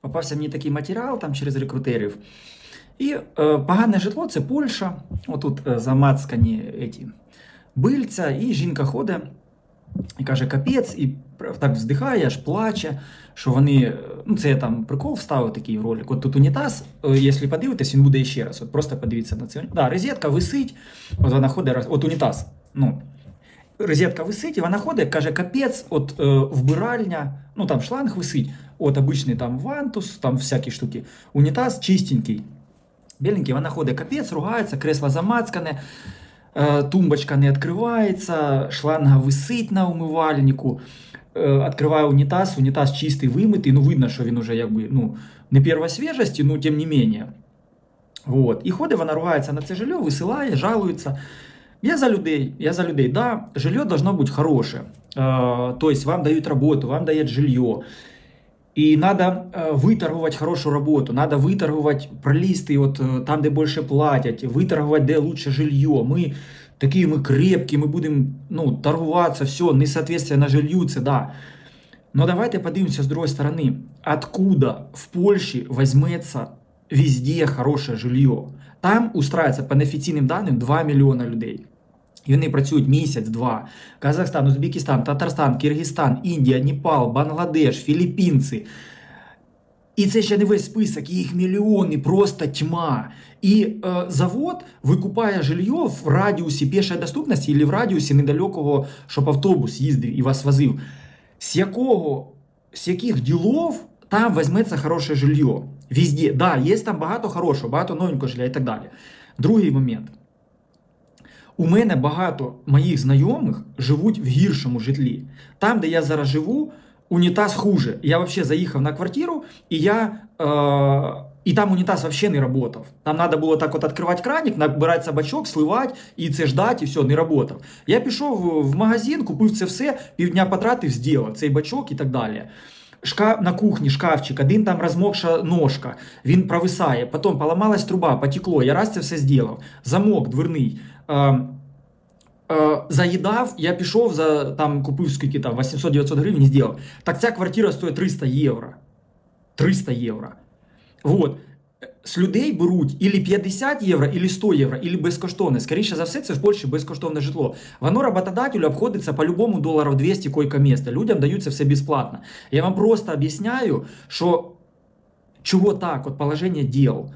попався мені такий матеріал там через рекрутерів. І е, погане житло це Польща. Отут е, замацкані еті бильця, і жінка ходить і каже, капець, і так вздихає, аж плаче, що вони. е, Ну, це я там прикол вставив такий ролик. От тут унітаз, е, якщо подивитись, він буде ще раз. От просто подивіться на це. Да, розетка висить, от вона ходить, от унітаз. Ну, розетка висить, і вона ходить, каже, капець, от е, вбиральня, ну там шланг висить, от обичний там вантус, там всякі штуки. Унітаз чистенький. Біленький, вона ходить капець, ругається, кресло замацкане, е, тумбочка не відкривається, шланга висить на умивальнику. Е, Відкриває унітаз, унітаз чистий, вимитий, ну видно, що він уже якби, ну, не першої свіжості, ну тим не менше. Вот. І ходить, вона ругається на це жилье, висилає, жалується. Я за людей, я за людей. Да, жилье должно быть хорошее. Э, то есть вам дают работу, вам дают жилье. И надо э, выторговать хорошую работу, надо выторговать пролисты вот, э, там, где больше платят, выторговать, где лучше жилье. Мы такие, мы крепкие, мы будем ну, торговаться, все, несоответствие на жилью, це да. Но давайте подивимося с другой стороны. Откуда в Польше возьмется везде хорошее жилье? Там устраивается по неофіційним даним 2 мільйона людей. І вони працюють місяць-два. Казахстан, Узбекистан, Татарстан, Киргизстан, Індія, Непал, Бангладеш, Філіппінці. І це ще не весь список, їх мільйони, просто тьма. І е, завод викупає жилье в радіусі пішої доступності або в радіусі недалекого, щоб автобус їздив і вас возив. З якого, з яких ділов там візьметься хороше жилье? Везде. Да, є там багато хорошого, багато новенького жилья і так далі. Другий момент. У мене багато моїх знайомих живуть в гіршому житлі. Там, де я зараз живу, унітаз хуже. Я взагалі заїхав на квартиру, і я. Е- і там унітаз взагалі не працював. Там треба було так от відкривати краник, набирати бачок, сливати і це ждати, і все, не працював. Я пішов в магазин, купив це все, півдня потратив, зробив цей бачок і так далі. Шкаф на кухні шкафчик, один там розмокша ножка, він провисає, потім поламалась труба, потекло, я раз це все зробив. Замок дверний. Е, е, заїдав, я пішов, за, там, купив скільки там, 800-900 гривень зробив. Так ця квартира стоїть 300 євро. 300 євро. Вот. З людей беруть ілі 50 євро, ілі 100 євро, ілі безкоштовне. Скоріше за все, це в Польщі безкоштовне житло. Воно роботодателю обходиться по-любому доларів 200 койко-місце. Людям дають це все безплатно. Я вам просто об'ясняю, що чого так, от положення діл.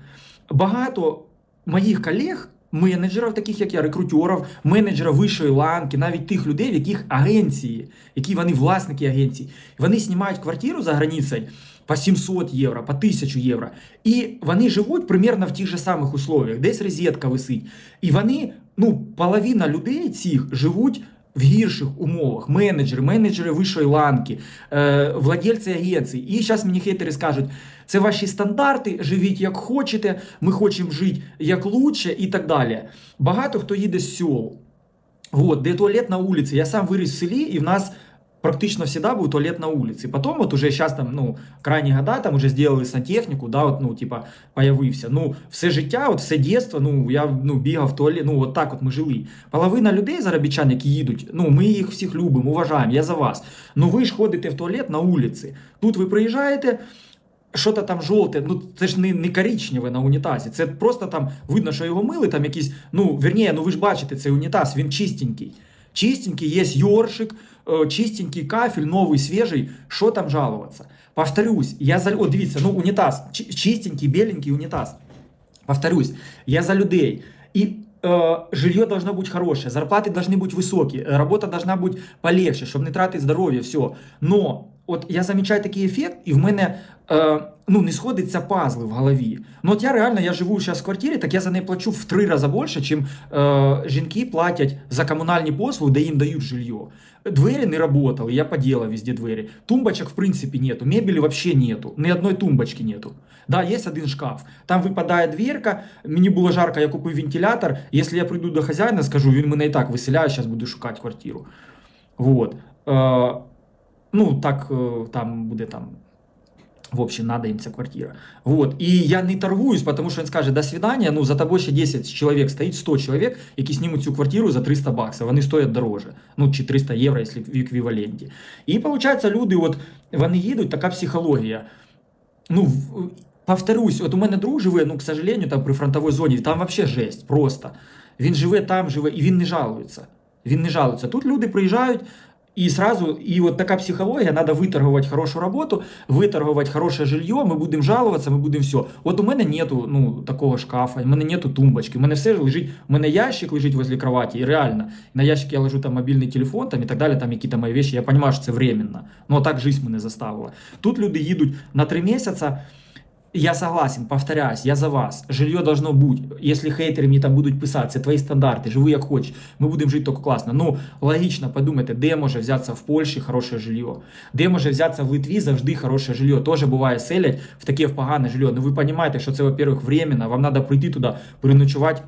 Багато моїх колег, менеджерів, таких як я, рекрутерів, менеджерів вищої ланки, навіть тих людей, в яких агенції, які вони власники агенцій, вони знімають квартиру за границею по 700 євро, по 1000 євро. І вони живуть примерно в тих же самих условиях, десь розетка висить. І вони, ну, половина людей цих живуть в гірших умовах. Менеджери, менеджери вищої ланки, е, владельці агенцій. І зараз мені хейтери скажуть, це ваші стандарти, живіть як хочете, ми хочемо жити як лучше і так далі. Багато хто їде з сел. Вот, де туалет на вулиці. Я сам виріс в селі, і в нас практично всегда был туалет на улице. Потом вот уже сейчас там, ну, крайні года там уже сделали сантехніку, да, от, ну, типа, появився. Ну, все життя, от все дєтство, ну, я ну, бігав в туалет, ну, от так от ми жили. Половина людей, заробітчан, які їдуть, ну, ми їх всіх любимо, уважаємо, я за вас. Ну, ви ж ходите в туалет на вулиці. Тут ви приїжджаєте, що-то там жовте, ну це ж не, не коричневе на унітазі. Це просто там видно, що його мили, там якісь, ну, вірніше, ну ви ж бачите, цей унітаз, він чистенький. Чистенький, є йоршик, чистенький кафель, новий, свіжий. Що там жалуватися? Повторюсь, я за О, дивіться, ну унітаз, чи- чистенький, біленький унітаз. Повторюсь, я за людей. І э, жилье должно быть хорошее, зарплаты должны быть высокие, э, работа должна быть полегче, щоб не тратити здоров'я, все. Но от я замічаю такий ефект, і в мене е, ну, не сходиться пазли в голові. Ну от я реально я живу зараз в квартирі, так я за неї плачу в три рази більше, чим е, жінки платять за комунальні послуги, де їм дають жилье. Двері не работали, я поділа везде двері. Тумбочок, в принципі, нету, мебелі вообще нету, ні одної тумбочки нету. Да, є один шкаф. Там випадає дверка, мені було жарко, я купив вентилятор. Якщо я прийду до хазяїна, скажу, він мене і так виселяє, зараз буду шукати квартиру. Вот. Ну, так е, там буде там. В общем, надо им ця квартира. Вот. І я не торгуюсь, потому що він скаже, до свидания, ну, за тобою ще 10 чоловік стоїть, 100 чоловік, які знімуть цю квартиру за 300 баксів. Вони стоять дороже. Ну, чи 300 євро, якщо в еквіваленті. І, виходить, люди, от, вони їдуть, така психологія. ну, повторюсь, от у мене друг живе, ну, к сожалению, там при фронтовій зоні, там вообще жесть, просто. Він живе там, живе, і він не жалується. Він не жалується. Тут люди приїжджають. І сразу, і от така психологія, треба виторгувати хорошу роботу, виторгувати хороше жилье, ми будемо жалуватися, ми будемо все. От у мене нету ну, такого шкафа, у мене нету тумбочки, у мене все лежить, у мене ящик лежить возле кроваті, і реально, на ящик я ложу там мобільний телефон там, і так далі, там якісь мої вещи, я розумію, що це временно. Ну, так жизнь мене заставила. Тут люди їдуть на три місяці, я согласен, повторяюсь, я за вас. Жилье должно бути. Якщо хейтери мені там будуть писати, це твої стандарти, живи як хочеш, ми будемо жити тільки класно. Ну, логічно подумайте, де може взятися в Польщі хороше жилье, де може взятися в Литві завжди хороше жилье. Тоже буває селять в таке в погане жилье. Ну ви розумієте, що це, во-первых, временно, вам треба прийти туди, переночувати,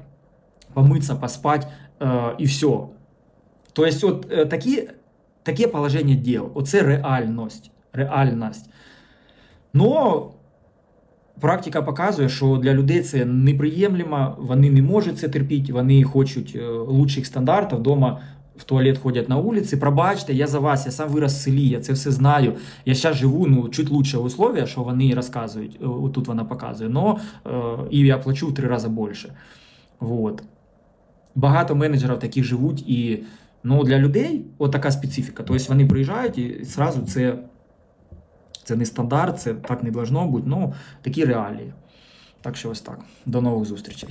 помитися, поспати е, і все. Тобто, от е, такі, таке положення діл, оце реальність. Реальність. Но практика показує, що для людей це неприємлемо, вони не можуть це терпіти, вони хочуть е, лучших стандартів. Дома в туалет ходять на вулиці. Пробачте, я за вас, я сам вирос в селі, я це все знаю. Я зараз живу ну, чуть лучше условия, що вони розказують. е, Тут вона показує, но е, і я плачу в три рази більше. Вот. Багато менеджерів таких живуть, і ну, для людей от така специфіка. Тобто вони приїжджають і зразу це. Це не стандарт, це так не должно бути. Ну, такі реалії. Так що ось так. До нових зустрічей.